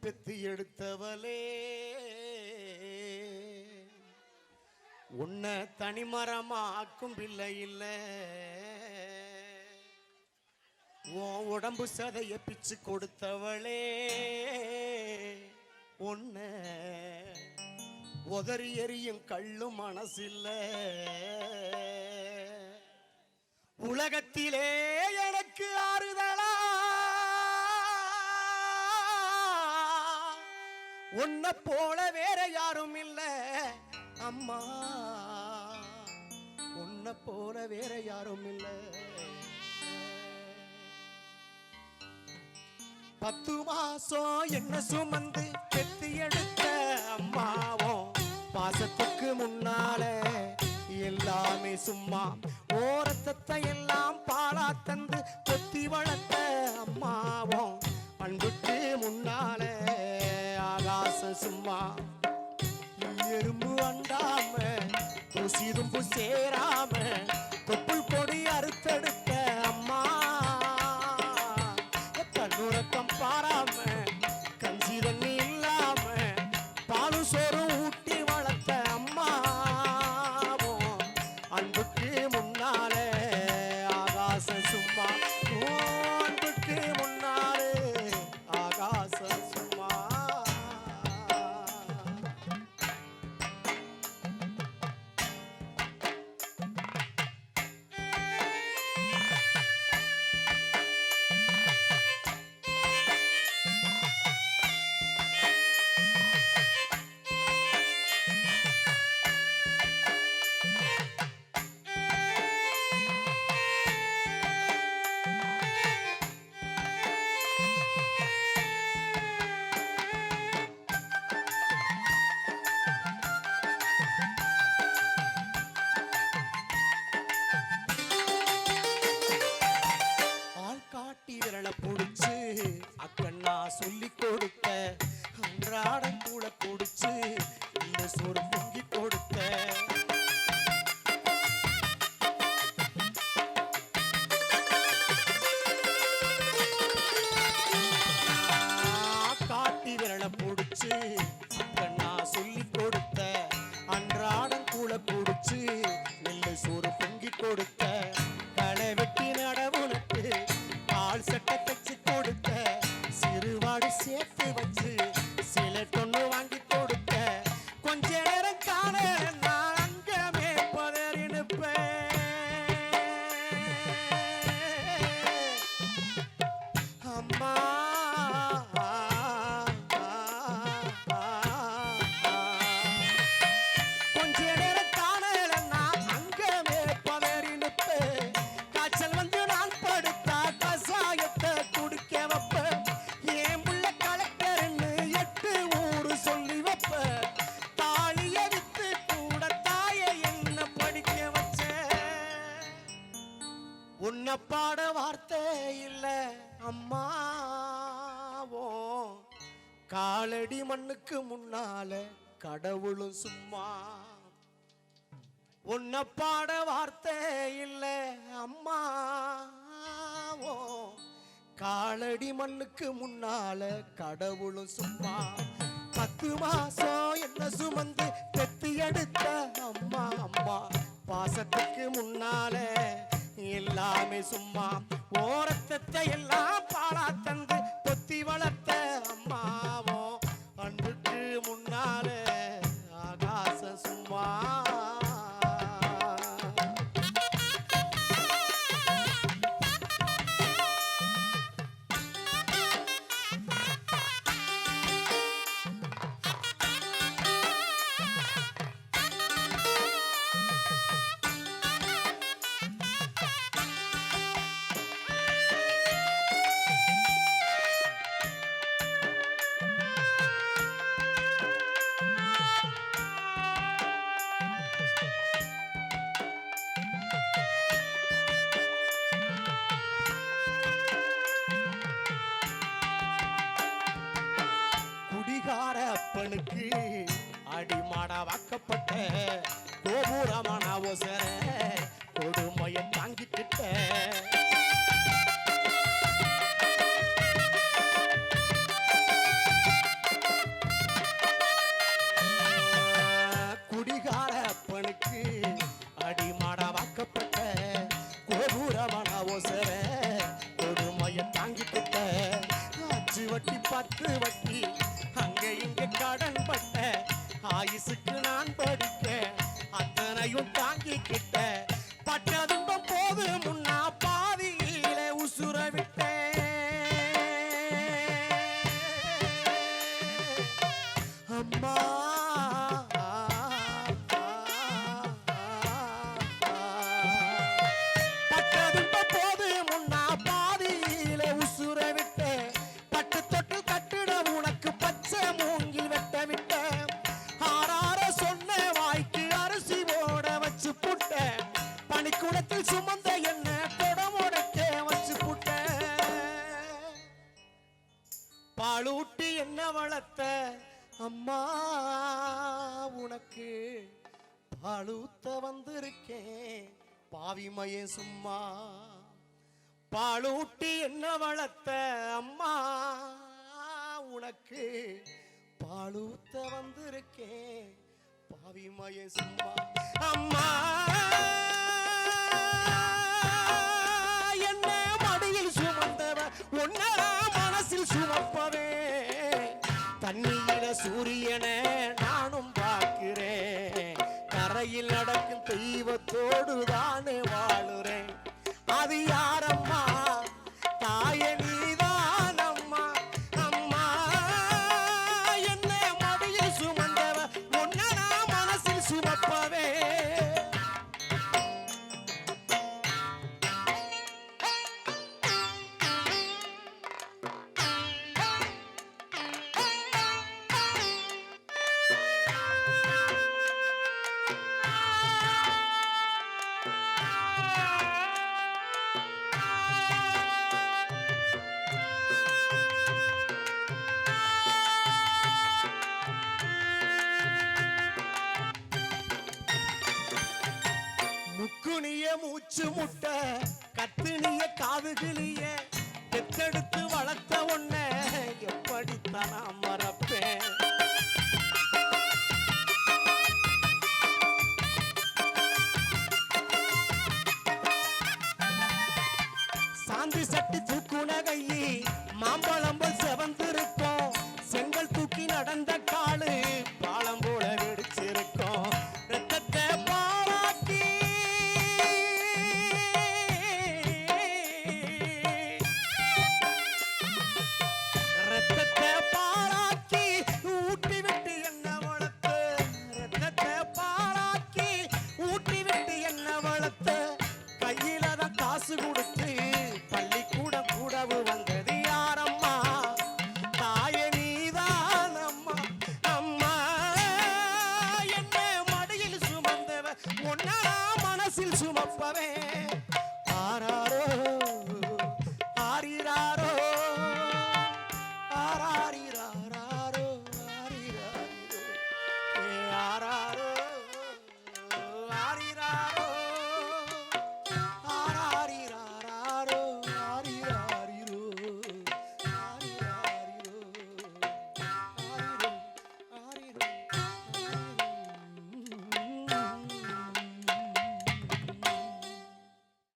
பெத்து எடுத்தவளே. உன்னை தனிமரமாக்கும் பிள்ளை இல்லை. உன் உடம்பு சதைய பிச்சு கொடுத்தவளே. உன்னை உதறி எறியும் கள்ளும் மனசில்ல. உலகத்திலே எனக்கு உன்னை போல வேற யாரும் இல்லை. அம்மா உன்னை போல வேற யாரும் இல்லை. பத்து மாசம் என்ன சுமந்து பெத்து எடுத்த அம்மாவும் பாசத்துக்கு முன்னால எல்லாமே சும்மா. ஓரத்தத்தை எல்லாம் பாலா தந்து கொத்தி வளர்த்த சொல்லி காலடி மண்ணுக்கு முன்னால கடவுளும் சும்மா. உன்னை பாட வார்த்தை இல்ல அம்மாவோ காலடி மண்ணுக்கு முன்னால கடவுளும் சும்மா. பத்து மாசம் என்ன சுமந்து பெத்து எடுத்த அம்மா அம்மா. பாசத்துக்கு முன்னால எல்லாமே சும்மா. ஓரத்தத்தை எல்லாம் பாலா தந்து தொத்தி வளர்த்த சும்மா அடி மாடா வாக்கப்பட்ட கோபுரமான ஓசர கொடுமையை தாங்கிக்கிட்ட. குடிகார அப்பனுக்கு அடி மாடா வாக்கப்பட்ட கோபுரமான ஓசர கொடுமையை தாங்கிக்கிட்ட. அச்சு வட்டி பத்து வட்டி அங்க இங்க கடன் பட்ட ആയുസ് உலகத்தில் சுமந்த என்ன தொடமுடைக்க வச்சு கூட்ட பாலூட்டி என்ன வளர்த்த அம்மா உனக்கு பாலூத்த வந்திருக்கேன். பாவிமயே சும்மா. பாலூட்டி என்ன வளர்த்த அம்மா உனக்கு பாலூத்த வந்திருக்கேன். பாவிமயே சும்மா. மூச்சு முட்டை கத்துனிய காதுகளிய பெத்தெடுத்து வளர்த்த ஒன்ன எப்படித்தான் நான் மறப்பேன்? சாந்தி சட்டு தூக்குன கையி மாம்பழம்பல் செவந்திருப்போம் செங்கல் தூக்கி நடந்த காலு பாலம் ಶಿವಪ್ಪವೇ